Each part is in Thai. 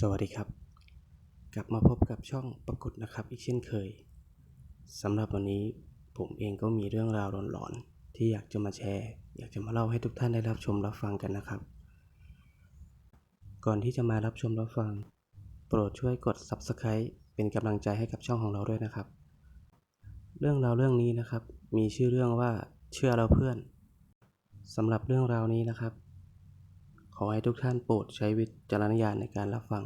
สวัสดีครับ กลับมาพบกับช่องปรากฏนะครับอีกเช่นเคยสำหรับวันนี้ผมเองก็มีเรื่องราวหลอนๆที่อยากจะมาแชร์ อยากจะมาเล่าให้ทุกท่านได้รับชมรับฟังกันนะครับ ก่อนที่จะมารับชมรับฟัง โปรดช่วยกด Subscribe เป็นกำลังใจให้กับช่องของเราด้วยนะครับ เรื่องราวเรื่องนี้นะครับ มีชื่อเรื่องว่าเชื่อเราเพื่อนสำหรับเรื่องราวนี้นะครับ ขอให้ทุกท่านโปรดใช้วิจารณญาณในการรับฟัง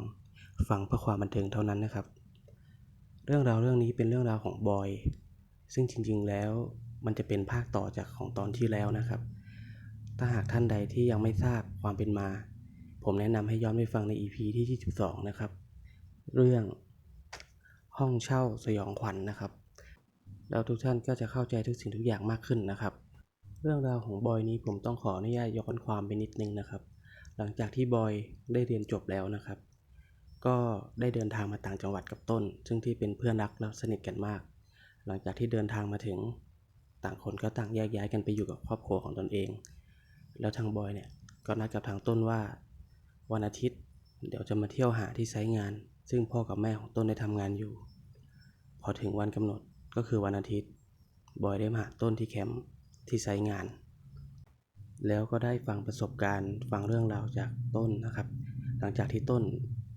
ฟังเพื่อความบันเทิงเท่านั้นนะครับ เรื่องราวเรื่องนี้เป็นเรื่องราวของบอย ซึ่งจริงๆแล้วมันจะเป็นภาคต่อจากของตอนที่แล้วนะครับ ถ้าหากท่านใดที่ยังไม่ทราบความเป็นมา ผมแนะนำให้ย้อนไปฟังใน EP ที่ 22 นะครับ เรื่องห้องเช่าสยองขวัญนนะครับ แล้วทุกท่านก็จะเข้าใจทุกสิ่งทุกอย่างมากขึ้นนะครับ เรื่องราวของบอยนี้ผมต้องขออนุญาตย้อนความไปนิดนึงนะครับ หลังจากที่บอยได้เรียนจบแล้วนะครับ ก็ได้เดินทางมาต่างจังหวัดกับต้น ซึ่งที่เป็นเพื่อนรักและสนิทกันมาก หลังจากที่เดินทางมาถึง ต่างคนก็ต่างแยกย้ายกันไปอยู่กับครอบครัวของตนเอง แล้วทางบอยเนี่ยก็นัดกับทางต้นว่า วันอาทิตย์ เดี๋ยวจะมาเที่ยวหาที่ไซต์งาน ซึ่งพ่อกับแม่ของต้นได้ทำงานอยู่ พอถึงวันกำหนดก็คือวันอาทิตย์ บอยได้มาหาต้นที่แคมป์ที่ไซต์งาน แล้วก็ได้ฟังประสบการณ์ฟังเรื่องราวจากต้นนะครับ หลังจากที่ต้น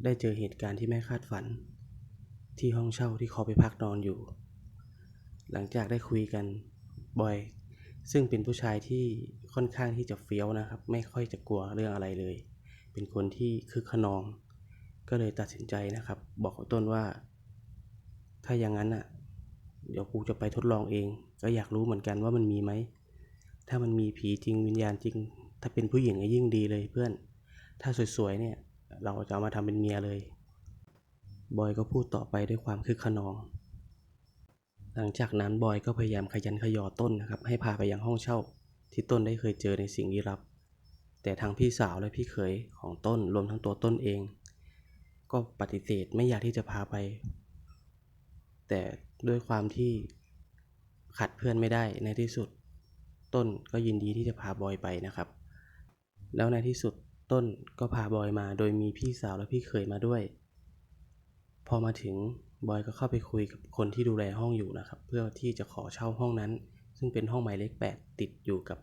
ได้เจอเหตุการณ์ที่ไม่คาดฝัน ที่ห้องเช่าที่เขาไปพักนอนอยู่ หลังจากได้คุยกันบอย ซึ่งเป็นผู้ชายที่ค่อนข้างที่จะเฟี้ยวนะครับ ไม่ค่อยจะกลัวเรื่องอะไรเลย เป็นคนที่คึกขนอง ก็เลยตัดสินใจนะครับ บอกต้นว่า ถ้าอย่างนั้นอะเดี๋ยวกูจะไปทดลองเอง ก็อยากรู้เหมือนกันว่ามันมีไหม ถ้ามันมีผีจริงวิญญาณจริง ถ้าเป็นผู้หญิงก็ยิ่งดีเลยเพื่อน ถ้าสวยๆเนี่ย เราจะเอามาทำเป็นเมียเลย บอยก็พูดต่อไปด้วยความคึกขนอง หลังจากนั้นบอยก็พยายามขยันขยอต้นนะครับ ให้พาไปยังห้องเช่า ที่ต้นได้เคยเจอในสิ่งลี้ลับ แต่ทางพี่สาวและพี่เขยของต้นรวมทั้งตัวต้นเอง ก็ปฏิเสธไม่อยากที่จะพาไป แต่ด้วยความที่ขัดเพื่อนไม่ได้ในที่สุด ต้นก็ยินดีที่จะพาบอยไปนะครับ แล้วในที่สุดต้นก็พาบอยมา โดยมีพี่สาวและพี่เขยมาด้วย พอมาถึงบอยก็เข้าไปคุยกับคนที่ดูแลห้องอยู่นะครับ เพื่อที่จะขอเช่าห้องนั้น ซึ่งเป็นห้องหมายเลข8ติดอยู่กับ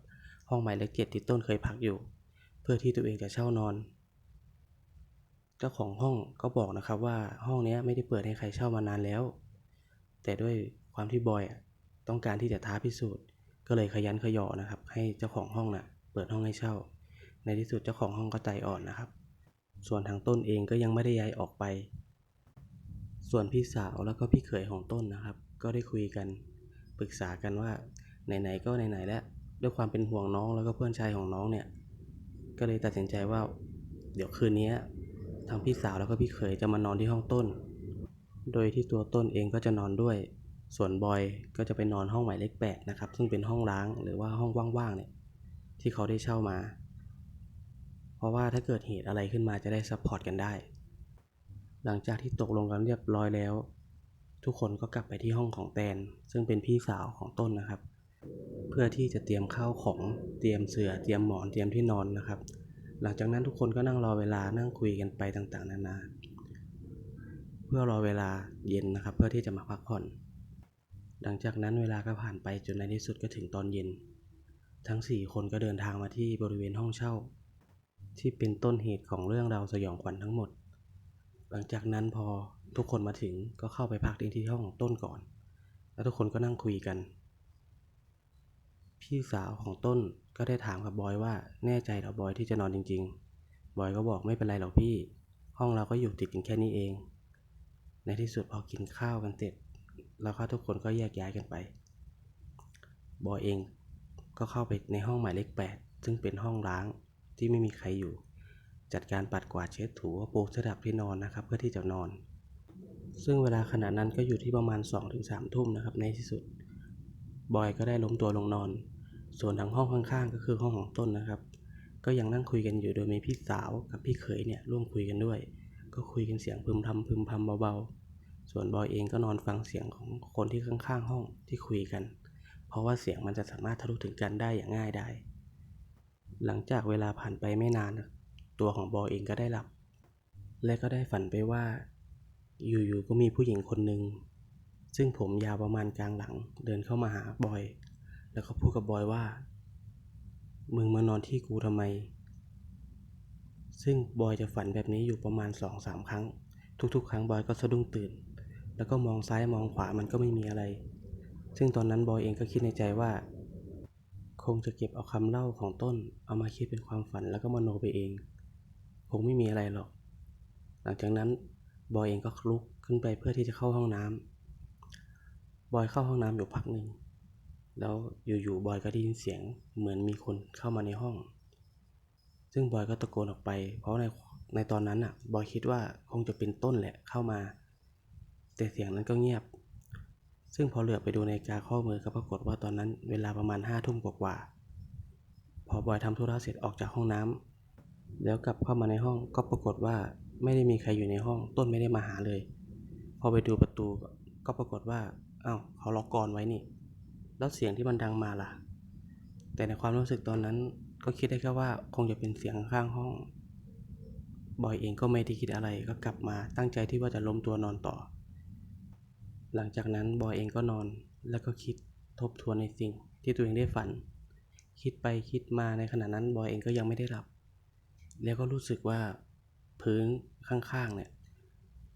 ห้องหมายเลข7ที่ต้นเคยพักอยู่ เพื่อที่ตัวเองจะเช่านอน เจ้าของห้องก็บอกนะครับว่าห้องนี้ไม่ได้เปิดให้ใครเช่ามานานแล้ว แต่ด้วยความที่บอยต้องการที่จะท้าพิสูจน์ ก็เลยขยันขยอนะครับ ให้เจ้าของห้องน่ะเปิดห้องให้เช่า ในที่สุดเจ้าของห้องก็ใจอ่อนนะครับ ส่วนทางต้นเองก็ยังไม่ได้ย้ายออกไป ส่วนพี่สาวแล้วก็พี่เขยของต้นนะครับ ก็ได้คุยกันปรึกษากันว่าไหนๆก็ไหนๆแล้วด้วยความเป็นห่วงน้องแล้วก็เพื่อนชายของน้องเนี่ย ก็เลยตัดสินใจว่า เดี๋ยวคืนนี้ทางพี่สาวแล้วก็พี่เขยจะมานอนที่ห้องต้น โดยที่ตัวต้นเองก็จะนอนด้วย ส่วนบอยก็จะไปนอนห้องหมายเลขแปดนะครับ ซึ่งเป็นห้องล้างหรือว่าห้องว่างๆเนี่ยที่เขาได้เช่ามา เพราะว่าถ้าเกิดเหตุอะไรขึ้นมาจะได้ซัพพอร์ตกันได้ หลังจากที่ตกลงกันเรียบร้อยแล้ว ทุกคนก็กลับไปที่ห้องของแตน ซึ่งเป็นพี่สาวของต้นนะครับ เพื่อที่จะเตรียมข้าวของเตรียมเสือ่อเตรียมหมอนเตรียมที่นอนนะครับ หลังจากนั้นทุกคนก็นั่งรอเวลานั่งคุยกันไปต่างๆ นานา เพื่อรอเวลาเย็นนะครับ เพื่อที่จะมาพักผ่อน หลังจากนั้นเวลาก็ผ่านไปจนในที่สุดก็ถึงตอนเย็น ทั้งสี่คนก็เดินทางมาที่บริเวณห้องเช่า ที่เป็นต้นเหตุของเรื่องราวสยองขวัญทั้งหมด หลังจากนั้นพอทุกคนมาถึงก็เข้าไปพักที่ห้องของต้นก่อน แล้วทุกคนก็นั่งคุยกัน พี่สาวของต้นก็ได้ถามกับบอยว่าแน่ใจหรอบอยที่จะนอนจริง ๆ บอยก็บอกไม่เป็นไรหรอกพี่ ห้องเราก็อยู่ติดกันแค่นี้เอง ในที่สุดพอกินข้าวกันเสร็จ แล้วก็ทุกคนก็แยกย้ายกันไป บอยเองก็เข้าไปในห้องหมายเลข 8 ซึ่งเป็นห้องล้างที่ไม่มีใครอยู่ จัดการปัดกวาดเช็ดถูว่าปูสดับที่นอนนะครับ เพื่อที่จะนอน ซึ่งเวลาขณะนั้นก็อยู่ที่ประมาณ 2-3ถึงทุ่มนะครับในที่สุด บอยก็ได้ล้มตัวลงนอน ส่วนทางห้องข้างๆ ก็คือห้องของต้นนะครับ ก็ยังนั่งคุยกันอยู่โดยมีพี่สาวกับพี่เขยเนี่ยร่วมคุยกันด้วย ก็คุยกันเสียงพึมพำพึมพำเบาๆ ส่วนบอยเองก็นอนฟังเสียงของคนที่ข้างๆห้องที่คุยกัน เพราะว่าเสียงมันจะสามารถทะลุถึงกันได้อย่างง่ายได้ หลังจากเวลาผ่านไปไม่นาน ตัวของบอยเองก็ได้หลับ และก็ได้ฝันไปว่า อยู่ๆก็มีผู้หญิงคนหนึ่งซึ่งผมยาวประมาณกลางหลังเดินเข้ามาหาบอย แล้วก็พูดกับบอยว่า มึงมานอนที่กูทำไม ซึ่งบอยจะฝันแบบนี้อยู่ประมาณสองสามครั้ง ทุกๆ ครั้งบอยก็สะดุ้งตื่น แล้วก็มองซ้ายมองขวามันก็ไม่มีอะไร ซึ่งตอนนั้นบอยเองก็คิดในใจว่า คงจะเก็บเอาคำเล่าของต้น เอามาคิดเป็นความฝันแล้วก็มโนไปเอง คงไม่มีอะไรหรอก หลังจากนั้นบอยเองก็ลุกขึ้นไปเพื่อที่จะเข้าห้องน้ำบอยเข้าห้องน้ำอยู่พักหนึ่งแล้วอยู่ๆบอยก็ได้ยินเสียงเหมือนมีคนเข้ามาในห้อง ซึ่งบอยก็ตะโกนออกไป เพราะในในตอนนั้นอะบอยคิดว่าคงจะเป็นต้นแหละเข้ามา แต่เสียงนั้นก็เงียบ ซึ่งพอเหลือไปดูในาฬิกาข้อมือก็ปรากฏว่าตอนนั้นเวลาประมาณห้าทุ่มกว่าๆพอบอยทำธุระเสร็จออกจากห้องน้ำแล้วกลับเข้ามาในห้องก็ปรากฏว่าไม่ได้มีใครอยู่ในห้องต้นไม่ได้มาหาเลย พอไปดูประตูก็ปรากฏว่าอ้าวเขาล็อกกรไว้นี่ แล้วเสียงที่มันดังมาล่ะ แต่ในความรู้สึกตอนนั้นก็คิดได้แค่ว่าคงจะเป็นเสียงข้างห้อง บอยเองก็ไม่ได้คิดอะไรก็กลับมาตั้งใจที่ว่าจะล้มตัวนอนต่อ หลังจากนั้นบอยเองก็นอน แล้วก็คิดทบทวนในสิ่งที่ตัวเองได้ฝัน คิดไปคิดมาในขณะนั้นบอยเองก็ยังไม่ได้หลับ แล้วก็รู้สึกว่าพื้นข้างๆเนี่ย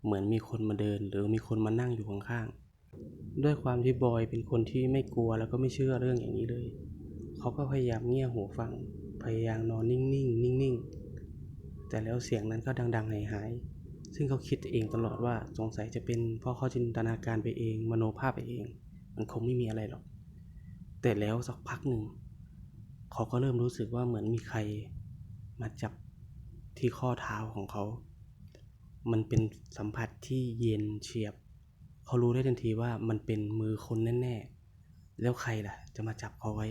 เหมือนมีคนมาเดิน หรือมีคนมานั่งอยู่ข้างๆ ด้วยความที่บอยเป็นคนที่ไม่กลัวแล้วก็ไม่เชื่อเรื่องอย่างนี้เลย เขาก็พยายามเงี่ยหูฟัง พยายามนอนนิ่งๆนิ่งๆ แต่แล้วเสียงนั้นก็ดังๆหายๆ ซึ่งเขาคิดเองตลอดว่าสงสัยจะเป็นเพราะเขาจินตนาการไปเอง มโนภาพไปเอง มันคงไม่มีอะไรหรอก แต่แล้วสักพักหนึ่งเขาก็เริ่มรู้สึกว่าเหมือนมีใครมาจับที่ข้อเท้าของเขา มันเป็นสัมผัสที่เย็นเฉียบ เขารู้ได้ทันทีว่ามันเป็นมือคนแน่ๆ แล้วใครล่ะ จะมาจับเขาไว้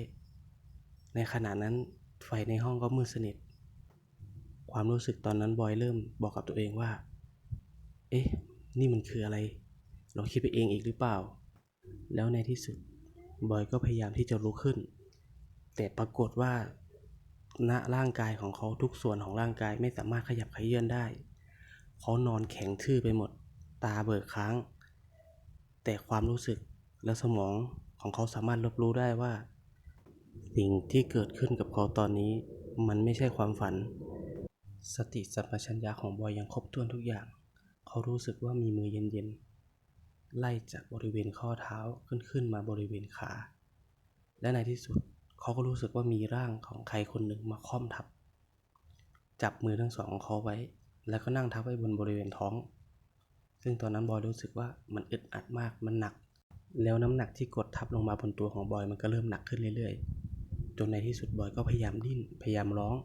ในขณะนั้นไฟในห้องก็มืดสนิท ความรู้สึกตอนนั้นบอยเริ่มบอกกับตัวเองว่า เอ๊ะ นี่มันคืออะไร เราคิดไปเองอีกหรือเปล่า แล้วในที่สุด บอยก็พยายามที่จะลุกขึ้น แต่ปรากฏว่าณร่างกายของเขาทุกส่วนของร่างกายไม่สามารถขยับขยื้อนได้ เขานอนแข็งทื่อไปหมด ตาเบิกค้าง แต่ความรู้สึกและสมองของเขาสามารถรับรู้ได้ว่า สิ่งที่เกิดขึ้นกับเขาตอนนี้มันไม่ใช่ความฝัน สติสัมปชัญญะของบอยยังครบถ้วนทุกอย่าง เขารู้สึกว่ามีมือเย็นๆ ไล่จากบริเวณข้อเท้าขึ้นขึ้นมาบริเวณขา และในที่สุดเขาก็รู้สึกว่ามีร่างของใครคนหนึ่งมาค่อมทับ จับมือทั้งสองของเขาไว้ แล้วก็นั่งทับไว้บนบริเวณท้อง ซึ่งตอนนั้นบอยรู้สึกว่ามันอึดอัดมาก มันหนัก แล้วน้ำหนักที่กดทับลงมาบนตัวของบอยมันก็เริ่มหนักขึ้นเรื่อยๆ จนในที่สุดบอยก็พยายามดิ้น พยายามร้อง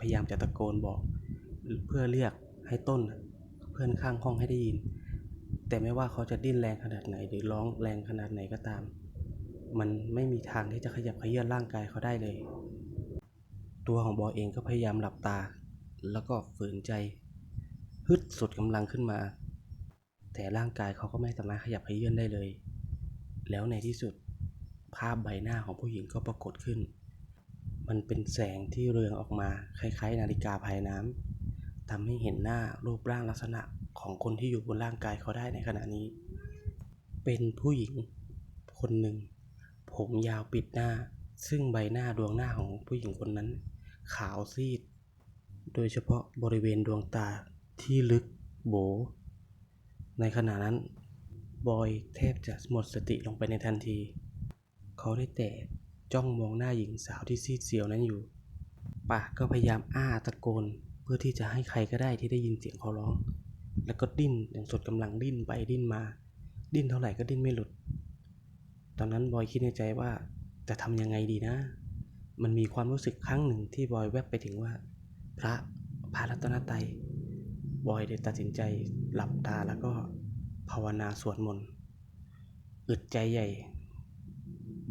พยายามจะตะโกนบอก เพื่อเรียกให้ต้น พื่อนข้างห้องให้ได้ยิน แต่ไม่ว่าเขาจะดิ้นแรงขนาดไหน หรือร้องแรงขนาดไหนก็ตาม มันไม่มีทางที่จะขยับเขยื้อนร่างกายเขาได้เลย ตัวของบอยเองก็พยายามหลับตา แล้วก็ฝืนใจ ฮึดสุดกำลังขึ้นมา แต่ร่างกายเขาก็ไม่สามารถขยับเขยื้อนได้เลย แล้วในที่สุดภาพใบหน้าของผู้หญิงก็ปรากฏขึ้น มันเป็นแสงที่เรืองออกมาคล้ายๆ นาฬิกาภายน้ำทำให้เห็นหน้ารูปร่างลักษณะ ของคนที่อยู่บนร่างกายเขาได้ในขณะนี้ เป็นผู้หญิงคนหนึ่ง ผมยาวปิดหน้า ซึ่งใบหน้าดวงหน้าของผู้หญิงคนนั้น ขาวซีด โดยเฉพาะบริเวณดวงตาที่ลึกโบ ในขณะนั้น บอยแทบจะหมดสติลงไปในทันที เขาได้แต่จ้องมองหน้าหญิงสาวที่ซีดเซียวนั้นอยู่ ปากก็พยายามอ้าตะโกน เพื่อที่จะให้ใครก็ได้ที่ได้ยินเสียงเขาร้อง แล้วก็ดิ้นอย่างสุดกำลังดิ้นไปดิ้นมา ดิ้นเท่าไหร่ก็ดิ้นไม่หลุด ตอนนั้นบอยคิดในใจว่าจะทำยังไงดีนะ มันมีความรู้สึกครั้งหนึ่งที่บอยแวบไปถึงว่า พระพระรัตนตรัยบอยได้ตัดสินใจหลับตาแล้วก็ภาวนาสวดมนต์อึดใจใหญ่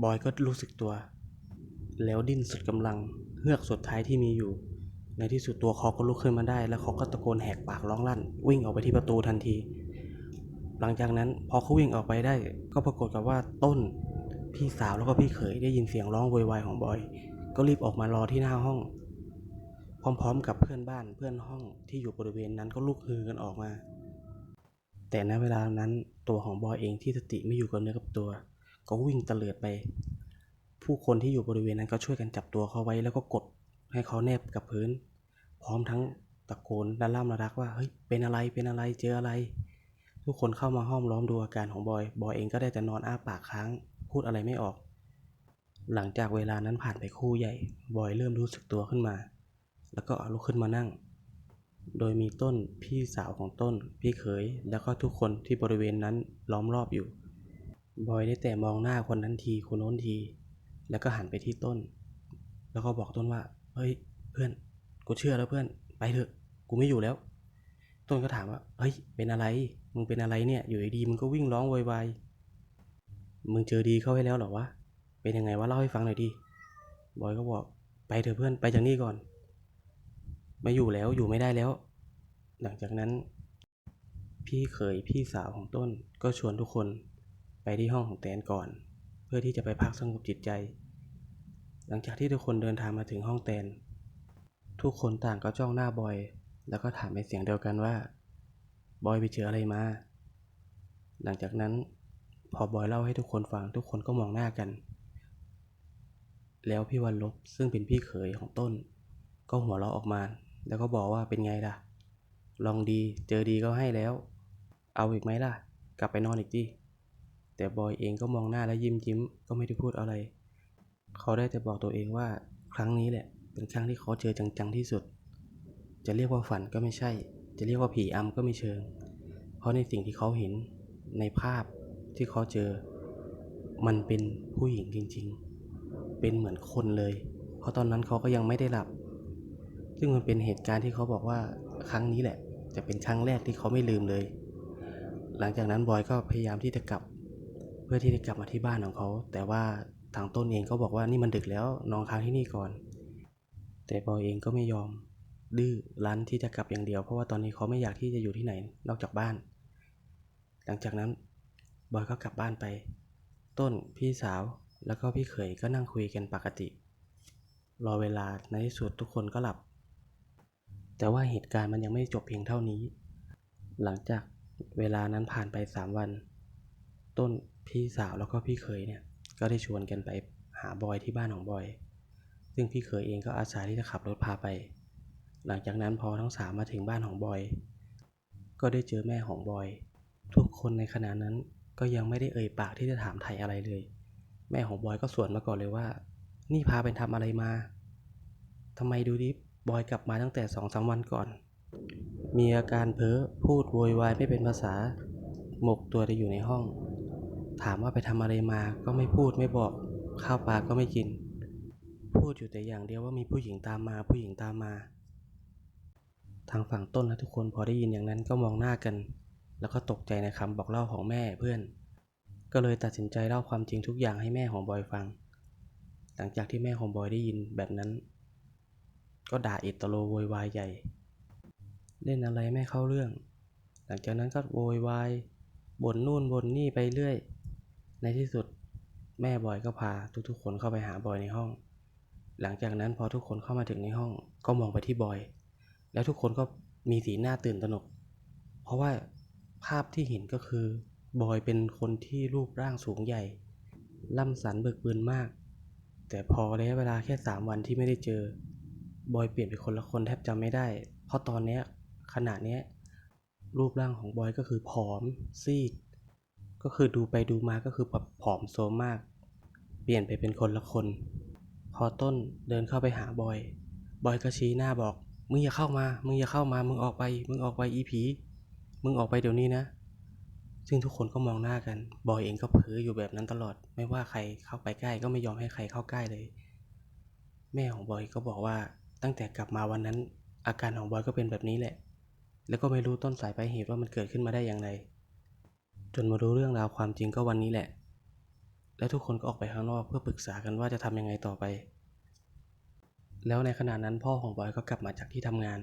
บอยก็รู้สึกตัว แล้วดิ้นสุดกำลังเฮือกสุดท้ายที่มีอยู่ ในที่สุดตัวเขาก็ลุกขึ้นมาได้ แล้วเขาก็ตะโกนแหกปากร้องลั่น วิ่งออกไปที่ประตูทันที หลังจากนั้นพอเขาวิ่งออกไปได้ ก็ปรากฏกับว่าต้นพี่สาวแล้วก็พี่เขยได้ยินเสียงร้องโวยวายของบอย ก็รีบออกมารอที่หน้าห้องพพร้อมๆ กับเพื่อนบ้านเพื่อนห้องที่อยู่บริเวณนั้นก็ลุกฮือกันออกมา แต่ณเวลานั้นตัวของบอยเองที่สติไม่อยู่กับเนื้อกับตัว ก็วิ่งเตลิดไป ผู้คนที่อยู่บริเวณนั้นก็ช่วยกันจับตัวเขาไว้แล้วก็กด ให้เขาแนบกับพื้น พร้อมทั้งตะโกนด่าล่ำระดักว่าเฮ้ยเป็นอะไรเป็นอะไรเจออะไร ทุกคนเข้ามาห้อมล้อมดูอาการของบอย บอยเองก็ได้แต่นอนอ้าปากค้าง พูดอะไรไม่ออก หลังจากเวลานั้นผ่านไปคู่ใหญ่ บอยเริ่มรู้สึกตัวขึ้นมา แล้วก็ลุกขึ้นมานั่ง โดยมีต้นพี่สาวของต้น พี่เขย แล้วก็ทุกคนที่บริเวณนั้นล้อมรอบอยู่ บอยได้แต่มองหน้าคนนั้นทีคนโน้นที แล้วก็หันไปที่ต้น แล้วก็บอกต้นว่า เฮ้ยเพื่อนกูเชื่อแล้วเพื่อนไปเถอะ กูไม่อยู่แล้ว ต้นก็ถามว่าเฮ้ยเป็นอะไร มึงเป็นอะไรเนี่ย อยู่ดีมึงก็วิ่งร้องโวยวายมึงเจอดีเข้าให้แล้วหรอวะเป็นยังไงวะเล่าให้ฟังหน่อยดิบอยก็บอกไปเถอะเพื่อนไปจากนี่ก่อนไม่อยู่แล้วอยู่ไม่ได้แล้ว หลังจากนั้น พี่เขยพี่สาวของต้นก็ชวนทุกคนไปที่ห้องของแตนก่อน เพื่อที่จะไปพักสงบจิตใจ หลังจากที่ทุกคนเดินทางมาถึงห้องแตนทุกคนต่างก็จ้องหน้าบอย แล้วก็ถามเป็นเสียงเดียวกันว่า บอยไปเจออะไรมา หลังจากนั้น พอบอยเล่าให้ทุกคนฟังทุกคนก็มองหน้ากัน แล้วพี่วันลบซึ่งเป็นพี่เขยของต้น ก็หัวเราะออกมา แล้วก็บอกว่าเป็นไงล่ะ ลองดีเจอดีก็ให้แล้ว เอาอีกไหมล่ะ กลับไปนอนอีกดิแต่บอยเองก็มองหน้าแล้วยิ้มยิ้มก็ไม่ได้พูดอะไร เขาได้แต่บอกตัวเองว่าครั้งนี้แหละเป็นครั้งที่เขาเจอจังๆที่สุด จะเรียกว่าฝันก็ไม่ใช่ จะเรียกว่าผีอำก็ไม่เชิง เพราะในสิ่งที่เขาเห็นในภาพที่เขาเจอ มันเป็นผู้หญิงจริงๆ เป็นเหมือนคนเลย เพราะตอนนั้นเขาก็ยังไม่ได้หลับ ซึ่งมันเป็นเหตุการณ์ที่เขาบอกว่าครั้งนี้แหละ จะเป็นครั้งแรกที่เขาไม่ลืมเลย หลังจากนั้นบอยก็พยายามที่จะกลับ เพื่อที่จะกลับมาที่บ้านของเขา แต่ว่า ทางต้นเองก็บอกว่านี่มันดึกแล้วนอนค้างที่นี่ก่อน แต่บอยเองก็ไม่ยอม ดื้อรั้นที่จะกลับอย่างเดียว เพราะว่าตอนนี้เขาไม่อยากที่จะอยู่ที่ไหนนอกจากบ้าน หลังจากนั้นบอยก็กลับบ้านไป ต้นพี่สาวแล้วก็พี่เขยก็นั่งคุยกันปกติ รอเวลาในที่สุดทุกคนก็หลับ แต่ว่าเหตุการณ์มันยังไม่จบเพียงเท่านี้ หลังจากเวลานั้นผ่านไปสามวัน ต้นพี่สาวแล้วก็พี่เขยเนี่ย ก็ได้ชวนกันไปหาบอยที่บ้านของบอย ซึ่งพี่เขยเองก็อาสาที่จะขับรถพาไป หลังจากนั้นพอทั้งสามมาถึงบ้านของบอย ก็ได้เจอแม่ของบอย ทุกคนในขณะนั้นก็ยังไม่ได้เอ่ยปากที่จะถามไถ่อะไรเลย แม่ของบอยก็สวนมาก่อนเลยว่า นี่พาไปทำอะไรมาทำไมดูดิบอยกลับมาตั้งแต่สองสามวันก่อน มีอาการเพ้อพูดโวยวายไม่เป็นภาษา หมกตัวจะอยู่ในห้อง ถามว่าไปทำอะไรมาก็ไม่พูดไม่บอก ข้าวปลาก็ไม่กิน พูดอยู่แต่อย่างเดียวว่ามีผู้หญิงตามมาผู้หญิงตามมา ทางฝั่งต้นและทุกคนพอได้ยินอย่างนั้นก็มองหน้ากัน แล้วก็ตกใจในคำบอกเล่าของแม่เพื่อน ก็เลยตัดสินใจเล่าความจริงทุกอย่างให้แม่ของบอยฟัง หลังจากที่แม่ของบอยได้ยินแบบนั้น ก็ด่าอิตโลโวยวายใหญ่ เล่นอะไรไม่เข้าเรื่อง หลังจากนั้นก็โวยวายบ่นนู่นบ่นนี่ไปเรื่อย ในที่สุดแม่บอยก็พาทุกๆ คนเข้าไปหาบอยในห้อง หลังจากนั้นพอทุกคนเข้ามาถึงในห้องก็มองไปที่บอย แล้วทุกคนก็มีสีหน้าตื่นตระหนก เพราะว่าภาพที่เห็นก็คือบอยเป็นคนที่รูปร่างสูงใหญ่ ล่ำสันเบิกบืนมาก แต่พอระยะเวลาแค่สามวันที่ไม่ได้เจอ บอยเปลี่ยนเป็นคนละคนแทบจำไม่ได้ เพราะตอนนี้ขณะเนี้รูปร่างของบอยก็คือผอมซีด ก็คือดูไปดูมาก็คือแบบผอมโซมมาก เปลี่ยนไปเป็นคนละคน พอต้นเดินเข้าไปหาบอย บอยก็ชี้หน้าบอก มึงอย่าเข้ามา มึงอย่าเข้ามา มึงออกไป มึงออกไปอีผี มึงออกไปเดี๋ยวนี้นะ ซึ่งทุกคนก็มองหน้ากัน บอยเองก็เพ้ออยู่แบบนั้นตลอด ไม่ว่าใครเข้าไปใกล้ก็ไม่ยอมให้ใครเข้าใกล้เลย แม่ของบอยก็บอกว่าตั้งแต่กลับมาวันนั้น อาการของบอยก็เป็นแบบนี้แหละ แล้วก็ไม่รู้ต้นสายปลายเหตุว่ามันเกิดขึ้นมาได้อย่างไร จนมารู้เรื่องราวความจริงก็วันนี้แหละ และทุกคนก็ออกไปข้างนอกเพื่อปรึกษากันว่าจะทำยังไงต่อไป แล้วในขณะนั้นพ่อของบอยก็กลับมาจากที่ทำงาน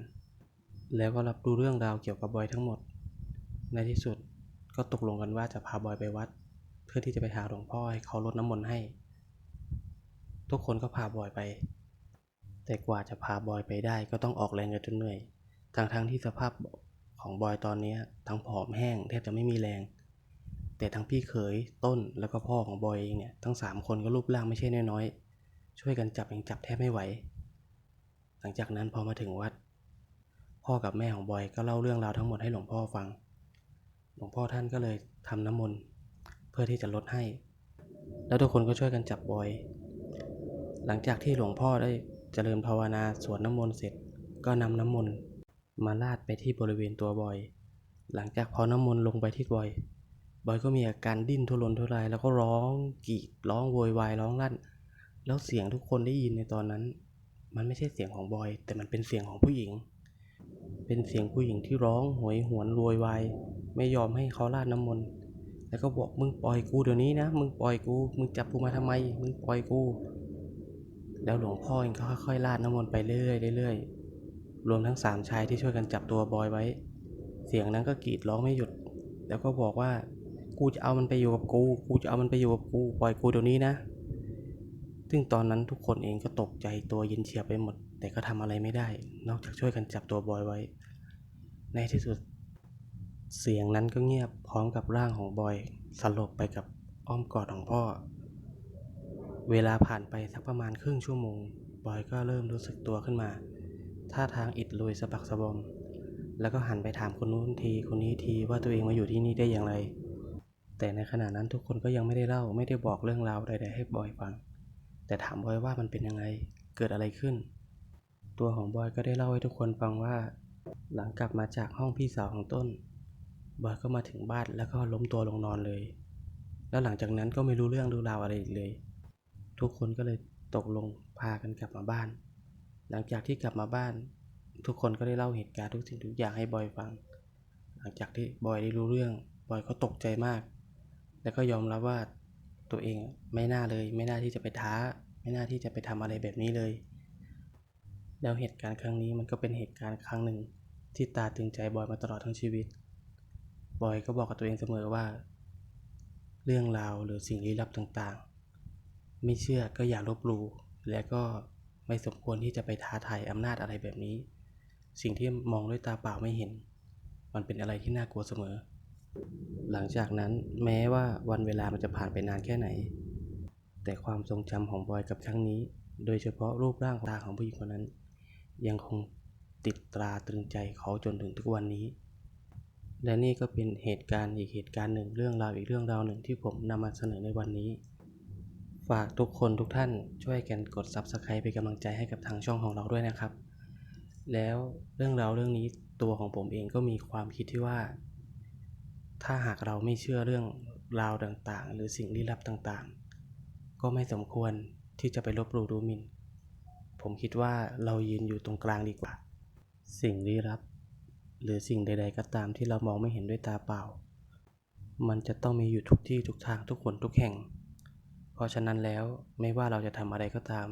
แล้วก็รับรู้เรื่องราวเกี่ยวกับบอยทั้งหมด ในที่สุดก็ตกลงกันว่าจะพาบอยไปวัด เพื่อที่จะไปหาหลวงพ่อให้เขาลดน้ำมนต์ให้ ทุกคนก็พาบอยไป แต่กว่าจะพาบอยไปได้ก็ต้องออกแรงกันจนเหนื่อยทั้งทั้งๆที่สภาพของบอยตอนนี้ทั้งผอมแห้งแทบจะไม่มีแรง แต่ทั้งพี่เขยต้นแล้วก็พ่อของบอยเองเนี่ยทั้งสามคนก็รูปร่างไม่ใช่น้อยๆช่วยกันจับยังจับแทบไม่ไหว หลังจากนั้นพอมาถึงวัด พ่อกับแม่ของบอยก็เล่าเรื่องราวทั้งหมดให้หลวงพ่อฟัง หลวงพ่อท่านก็เลยทำน้ำมนต์เพื่อที่จะลดให้ แล้วทุกคนก็ช่วยกันจับบอย หลังจากที่หลวงพ่อได้เจริญภาวนาสวดน้ำมนต์เสร็จ ก็นำน้ำมนต์มาลาดไปที่บริเวณตัวบอย หลังจากพอน้ำมนต์ลงไปที่บอย บอยก็มีอาการดิ้นทุรนทุรายแล้วก็ร้องกรีดร้องโวยวายร้องลั่น แล้วเสียงทุกคนได้ยินในตอนนั้น มันไม่ใช่เสียงของบอย แต่มันเป็นเสียงของผู้หญิง เป็นเสียงผู้หญิงที่ร้องโหวยหวนโวยวายไม่ยอมให้เขาราดน้ำมนต์แล้วก็บอกมึงปล่อยกูเดี๋ยวนี้นะมึงปล่อยกูมึงจับกูมาทำไม มึงปล่อยกู แล้วหลวงพ่อเองก็ค่อยๆราดน้ำมนต์ไปเรื่อยๆเรื่อยๆรวมทั้งสามชายที่ช่วยกันจับตัวบอยไว้ เสียงนั้นก็กรีดร้องไม่หยุด แล้วก็บอกว่า กูจะเอามันไปอยู่กับกู กูจะเอามันไปอยู่กับกู ปล่อยกูเดี๋ยวนี้นะ ซึ่งตอนนั้นทุกคนเองก็ตกใจตัวเย็นเฉียบไปหมด แต่ก็ทำอะไรไม่ได้ นอกจากช่วยกันจับตัวบอยไว้ ในที่สุด เสียงนั้นก็เงียบพร้อมกับร่างของบอยสลบไปกับอ้อมกอดของพ่อ เวลาผ่านไปสักประมาณครึ่งชั่วโมง บอยก็เริ่มรู้สึกตัวขึ้นมา ท่าทางอิดโรยสะบักสะบอมแล้วก็หันไปถามคนนู้นทีคนนี้ทีว่าตัวเองมาอยู่ที่นี่ได้อย่างไร แต่ในขณะนั้นทุกคนก็ยังไม่ได้เล่าไม่ได้บอกเรื่องราวใดๆให้บอยฟัง แต่ถามบอยว่ามันเป็นยังไงเกิดอะไรขึ้น ตัวของบอยก็ได้เล่าให้ทุกคนฟังว่า หลังกลับมาจากห้องพี่สาวของต้น บอยก็มาถึงบ้านแล้วก็ล้มตัวลงนอนเลย แล้วหลังจากนั้นก็ไม่รู้เรื่องรู้ราวอะไรอีกเลย ทุกคนก็เลยตกลงพากันกลับมาบ้าน หลังจากที่กลับมาบ้าน ทุกคนก็ได้เล่าเหตุการณ์ทุกสิ่งทุกอย่างให้บอยฟัง หลังจากที่บอยได้รู้เรื่องบอยก็ตกใจมาก แล้วก็ยอมรับว่าตัวเองไม่น่าเลย ไม่น่าที่จะไปท้า ไม่น่าที่จะไปทำอะไรแบบนี้เลย แล้วเหตุการณ์ครั้งนี้มันก็เป็นเหตุการณ์ครั้งหนึ่ง ที่ตาตึงใจบอยมาตลอดทั้งชีวิต บอยก็บอกกับตัวเองเสมอว่า เรื่องราวหรือสิ่งลี้ลับต่างๆ ไม่เชื่อก็อย่าลบหลู่และก็ไม่สมควรที่จะไปท้าทายอำนาจอะไรแบบนี้ สิ่งที่มองด้วยตาเปล่าไม่เห็น มันเป็นอะไรที่น่ากลัวเสมอ หลังจากนั้นแม้ว่าวันเวลามันจะผ่านไปนานแค่ไหน แต่ความทรงจำของบอยกับครั้งนี้ โดยเฉพาะรูปร่างตาของผู้หญิงคนนั้น ยังคงติดตราตรึงใจเขาจนถึงทุกวันนี้ และนี่ก็เป็นเหตุการณ์อีกเหตุการณ์หนึ่งเรื่องราวอีกเรื่องราวหนึ่งที่ผมนำมาเสนอในวันนี้ ฝากทุกคนทุกท่านช่วยกันกด Subscribe เป็นกำลังใจให้กับทางช่องของเราด้วยนะครับ แล้วเรื่องราวเรื่องนี้ตัวของผมเองก็มีความคิดที่ว่า ถ้าหากเราไม่เชื่อเรื่องราวต่างๆ หรือสิ่งลี้ลับต่างๆ ก็ไม่สมควรที่จะไปลบหลู่ดูหมิ่น ผมคิดว่าเรายืนอยู่ตรงกลางดีกว่า สิ่งลี้ลับ หรือสิ่งใด ๆ ก็ตามที่เรามองไม่เห็นด้วยตาเปล่า มันจะต้องมีอยู่ทุกที่ทุกทางทุกคนทุกแห่ง เพราะฉะนั้นแล้วไม่ว่าเราจะทำอะไรก็ตาม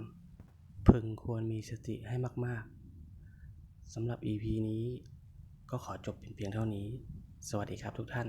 พึงควรมีสติให้มากๆสำหรับ EP นี้ก็ขอจบเป็นเพียงเท่านี้ สวัสดีครับทุกท่าน